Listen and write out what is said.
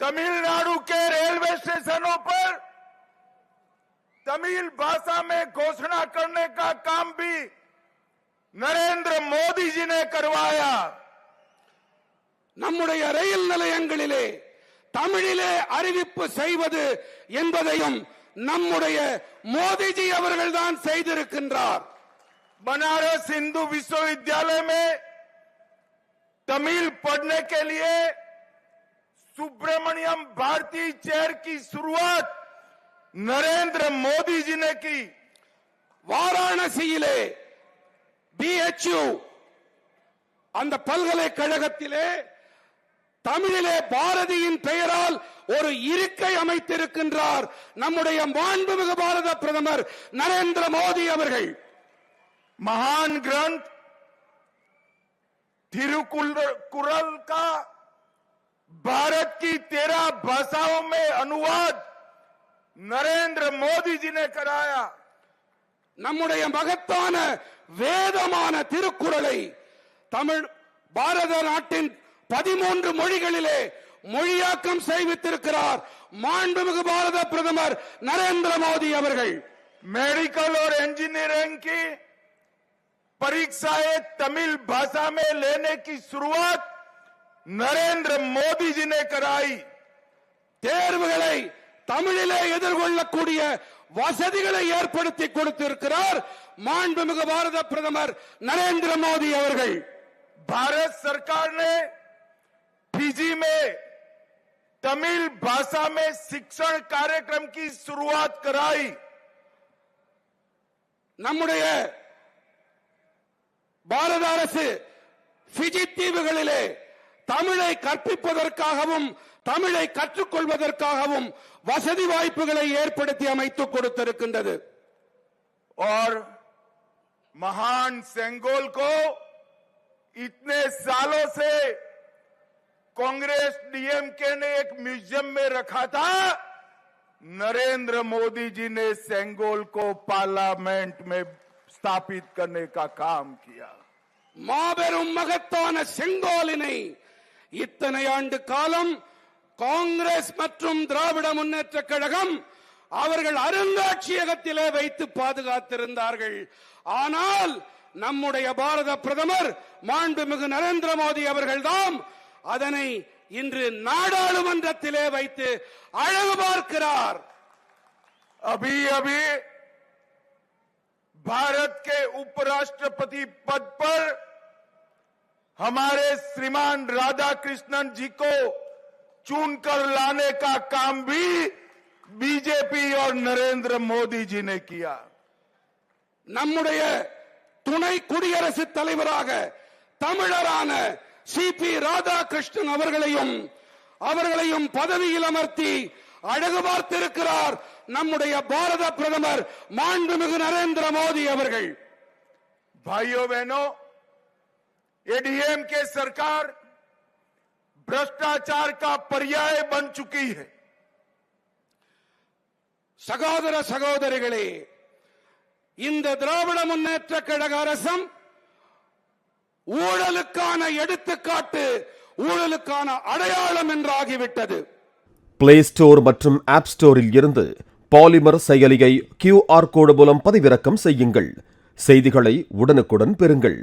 तमिलनाडु के रेलवे स्टेशनों पर तमिल भाषा में घोषणा करने का काम भी नरेंद्र मोदी जी ने करवाया நம்முடைய ரயில் நிலையங்களிலே தமிழிலே அறிவிப்பு செய்வது என்பதையும் நம்முடைய மோடிஜி அவர்கள்தான் செய்திருக்கின்றார் बनारस हिंदू विश्वविद्यालय में तमिल पढ़ने के लिए सुब्रमण्यम भारती चेयर की शुरुआत नरेंद्र मोदी जी ने की வாராணசியிலே பிஎச்யூ அந்த பல்கலைக்கழகத்திலே தமிழிலே பாரதியின் பெயரால் ஒரு இருக்கை அமைத்திருக்கின்றார் நம்முடைய மாண்புமிகு பாரத பிரதமர் நரேந்திர மோடி அவர்கள் महान ग्रंथ तिरुकुरल का भारत की तेरह भाषाओं में अनुवाद नरेंद्र मोदी जी ने कराया நம்முடைய மகத்தான வேதமான திருக்குறளை தமிழ் பாரத நாட்டின் பதிமூன்று மொழிகளிலே மொழியாக்கம் செய்வித்திருக்கிறார் மாண்புமிகு பாரத பிரதமர் நரேந்திர மோடி அவர்கள் मेडिकल और इंजीनियरिंग की परीक्षाएं तमिल भाषा में लेने की शुरुआत नरेंद्र मोदी जी ने कराई தேர்வுகளை தமிழிலே எதிர்கொள்ளக்கூடிய வசதிகளை ஏற்படுத்தி கொடுத்திருக்கிறார் மாண்புமிகு பாரத பிரதமர் நரேந்திர மோடி அவர்கள் भारत सरकार ने फिजी में तमिल भाषा में शिक्षण कार्यक्रम की शुरुआत कराई நம்முடைய பாரத அரசு பிஜி தீவுகளிலே தமிழை கற்பிப்பதற்காகவும் தமிழை கற்றுக்கொள்வதற்காகவும் வசதி வாய்ப்புகளை ஏற்படுத்தி அமைத்துக் கொடுத்திருக்கின்றது और महान सेंगोल को इतने सालों से कांग्रेस डीएमके ने एक म्यूजियम में रखा था नरेंद्र मोदी जी ने सेंगोल को पार्लियामेंट में स्थापित करने का काम किया மாபெரும் மகத்தான செங்கோலினை இத்தனை ஆண்டு காலம் காங்கிரஸ் மற்றும் திராவிட முன்னேற்ற கழகம் அவர்கள் அருங்காட்சியகத்திலே வைத்து பாதுகாத்திருந்தார்கள் ஆனால் நம்முடைய பாரத பிரதமர் மாண்புமிகு நரேந்திர மோடி அவர்கள்தான் அதனை இன்று நாடாளுமன்றத்திலே வைத்து அழகு பார்க்கிறார் अभी अभी भारत के उपराष्ट्रपति पद पर हमारे श्रीमान राधा कृष्णन जी को चुनकर लाने का काम भी बीजेपी और नरेंद्र मोदी जी ने किया நம்முடைய துணை குடியரசுத் தலைவராக தமிழரான சி பி ராதாகிருஷ்ணன் அவர்களையும் அவர்களையும் பதவியில் அமர்த்தி அழகு பார்த்திருக்கிறார் நம்முடைய பாரத பிரதமர் மாண்புமிகு நரேந்திர மோடி அவர்கள் भाइयों बहनों एडीएम के सरकार भ्रष्टाचार का पर्याय बन चुकी है சகோதர சகோதரிகளே இந்த திராவிட முன்னேற்ற கழக அரசம் ஊழலுக்கான எடுத்துக்காட்டு ஊழலுக்கான அடையாளம் என்றாகிவிட்டது பிளே ஸ்டோர் மற்றும் ஆப் ஸ்டோரில் இருந்து பாலிமர் செயலியை கியூஆர் கோடு மூலம் பதிவிறக்கம் செய்யுங்கள் செய்திகளை உடனுக்குடன் பெறுங்கள்